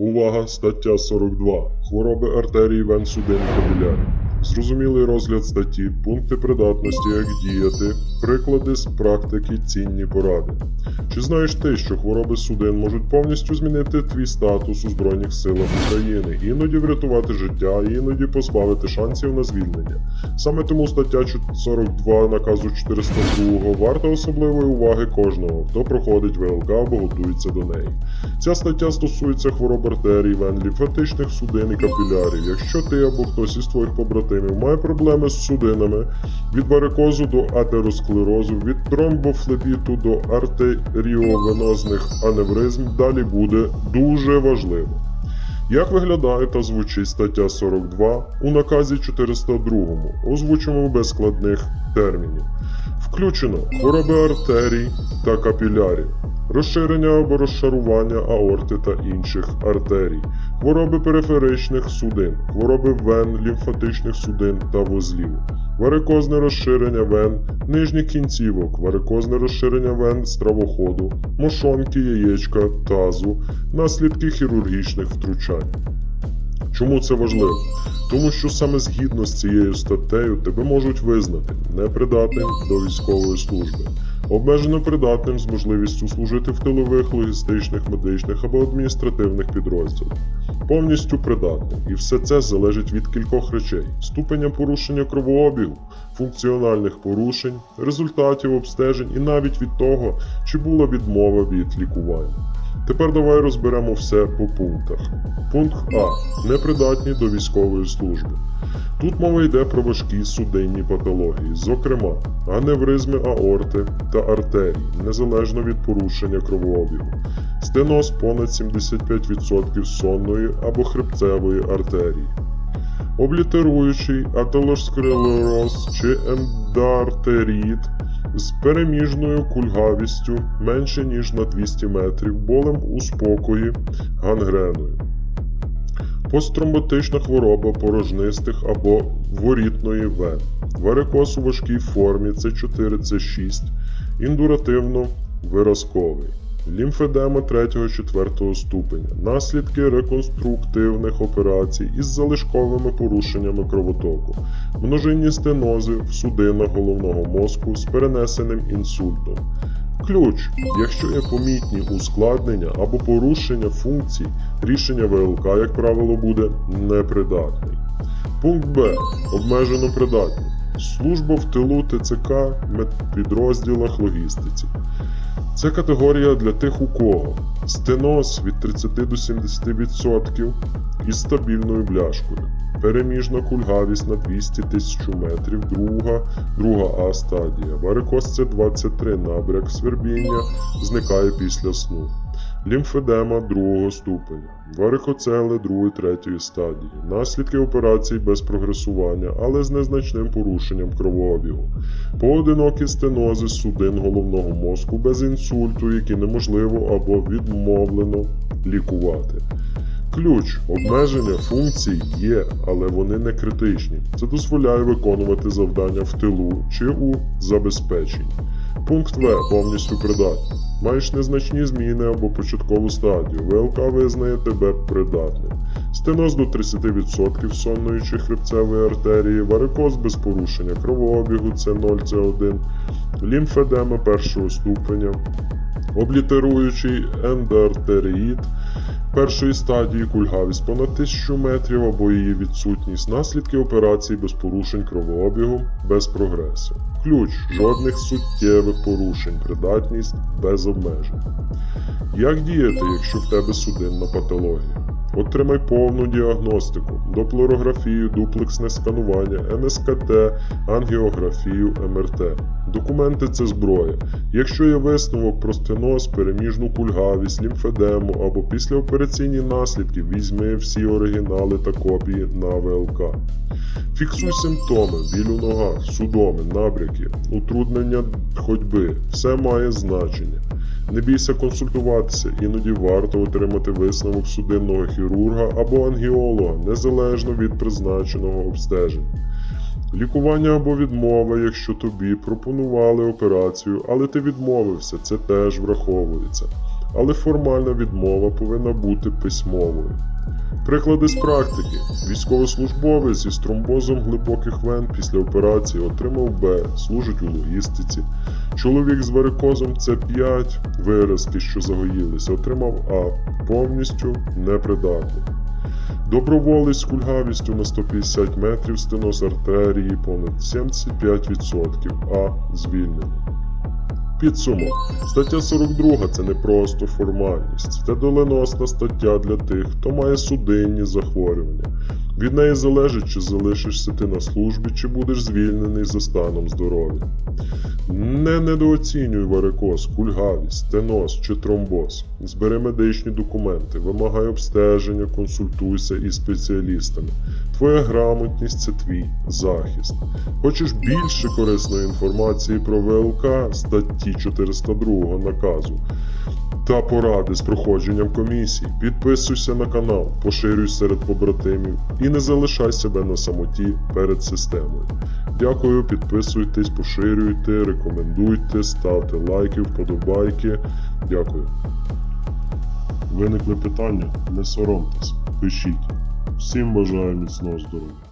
Увага, стаття 42. Хвороби артерії вен, судин, капілярів. Зрозумілий розгляд статті, пункти придатності, як діяти, приклади з практики, цінні поради. Чи знаєш ти, що хвороби судин можуть повністю змінити твій статус у Збройних силах України, іноді врятувати життя, іноді позбавити шансів на звільнення? Саме тому стаття 42 наказу 402 варта особливої уваги кожного, хто проходить ВЛК або готується до неї. Ця стаття стосується хвороб артерій, вен, лімфатичних судин і капілярів. Якщо ти або хтось із твоїх побратимів має проблеми з судинами від варикозу до атеросклерозу, від тромбофлебіту до артеріовенозних аневризм, далі буде дуже важливо. Як виглядає та звучить стаття 42 у наказі 402, озвучимо без складних термінів. Включено хвороби артерій та капілярів, розширення або розшарування аорти та інших артерій, хвороби периферичних судин, хвороби вен, лімфатичних судин та вузлів, варикозне розширення вен, нижніх кінцівок, варикозне розширення вен стравоходу, мошонки, яєчка, тазу, наслідки хірургічних втручань. Чому це важливо? Тому що саме згідно з цією статтею тебе можуть визнати непридатним до військової служби, обмежено придатним з можливістю служити в тилових, логістичних, медичних або адміністративних підрозділах, повністю придатним. І все це залежить від кількох речей: ступеня порушення кровообігу, функціональних порушень, результатів обстежень і навіть від того, чи була відмова від лікування. Тепер давай розберемо все по пунктах. Пункт А. Непридатні до військової служби. Тут мова йде про важкі судинні патології, зокрема аневризми аорти та артерій, незалежно від порушення кровообігу, стеноз понад 75% сонної або хребцевої артерії, облітеруючий атеросклероз чи ендоартеріт з переміжною кульгавістю менше ніж на 200 метрів, болем у спокої, гангреною. Посттромботична хвороба порожнистих або ворітної вен, варикоз у важкій формі С4, С6, індуративно виразковий, лімфедема 3-4 ступеня, наслідки реконструктивних операцій із залишковими порушеннями кровотоку, множинні стенози в судинах головного мозку з перенесеним інсультом. Ключ, якщо є помітні ускладнення або порушення функцій, рішення ВЛК, як правило, буде непридатний. Пункт Б. Обмежено придатні. Служба в тилу ТЦК медпідрозділах логістиці. Це категорія для тих, у кого стеноз від 30 до 70% із стабільною бляшкою, переміжна кульгавість на 200 тисяч метрів, друга, друга А стадія, варикоз це 23 набряк свербіння зникає після сну. Лімфедема другого ступеня, варикоцели другої третьої стадії, наслідки операцій без прогресування, але з незначним порушенням кровообігу, поодинокі стенози судин головного мозку без інсульту, які неможливо або відмовлено лікувати. Ключ обмеження функцій є, але вони не критичні. Це дозволяє виконувати завдання в тилу чи у забезпеченні. Пункт В повністю придатний. Маєш незначні зміни або початкову стадію. ВЛК визнає тебе придатним. Стеноз до 30% сонної чи хребцевої артерії, варикоз без порушення кровообігу С0, С1, лімфедема першого ступеня, облітеруючий ендоартеріїд першої стадії кульгавість понад 1000 метрів або її відсутність, наслідки операцій без порушень кровообігу, без прогресу. Ключ жодних суттєвих порушень, придатність без обмежень. Як діяти, якщо в тебе судинна патологія? Отримай повну діагностику, доплерографію, дуплексне сканування, НСКТ, ангіографію, МРТ. Документи це зброя. Якщо є висновок про стеноз, переміжну кульгавість, лімфедему або післяопераційні наслідки, візьми всі оригінали та копії на ВЛК. Фіксуй симптоми, біль у ногах, судоми, набряки, утруднення ходьби. Все має значення. Не бійся консультуватися, іноді варто отримати висновок судинного хірурга або ангіолога, незалежно від призначеного обстеження. Лікування або відмова, якщо тобі пропонували операцію, але ти відмовився, це теж враховується. але формальна відмова повинна бути письмовою. Приклади з практики. Військовослужбовець із тромбозом глибоких вен після операції отримав Б, служить у логістиці. Чоловік з варикозом С5, виразки, що загоїлися, отримав А, повністю непридатний. Доброволець з кульгавістю на 150 метрів стеноз артерії понад 75%, А звільнений. Підсумок. Стаття 42 це не просто формальність, це доленосна стаття для тих, хто має судинні захворювання. Від неї залежить, чи залишишся ти на службі, чи будеш звільнений за станом здоров'я. Не недооцінюй варикоз, кульгавість, стеноз чи тромбоз. Збери медичні документи, вимагай обстеження, консультуйся із спеціалістами. Твоя грамотність це твій захист. Хочеш більше корисної інформації про ВЛК статті 402 наказу та поради з проходженням комісій, підписуйся на канал, поширюй серед побратимів і не залишай себе на самоті перед системою. Дякую, підписуйтесь, поширюйте, рекомендуйте, ставте лайки, вподобайки. Дякую. Виникли питання? Не соромтесь, пишіть. Всім бажаю міцного здоров'я.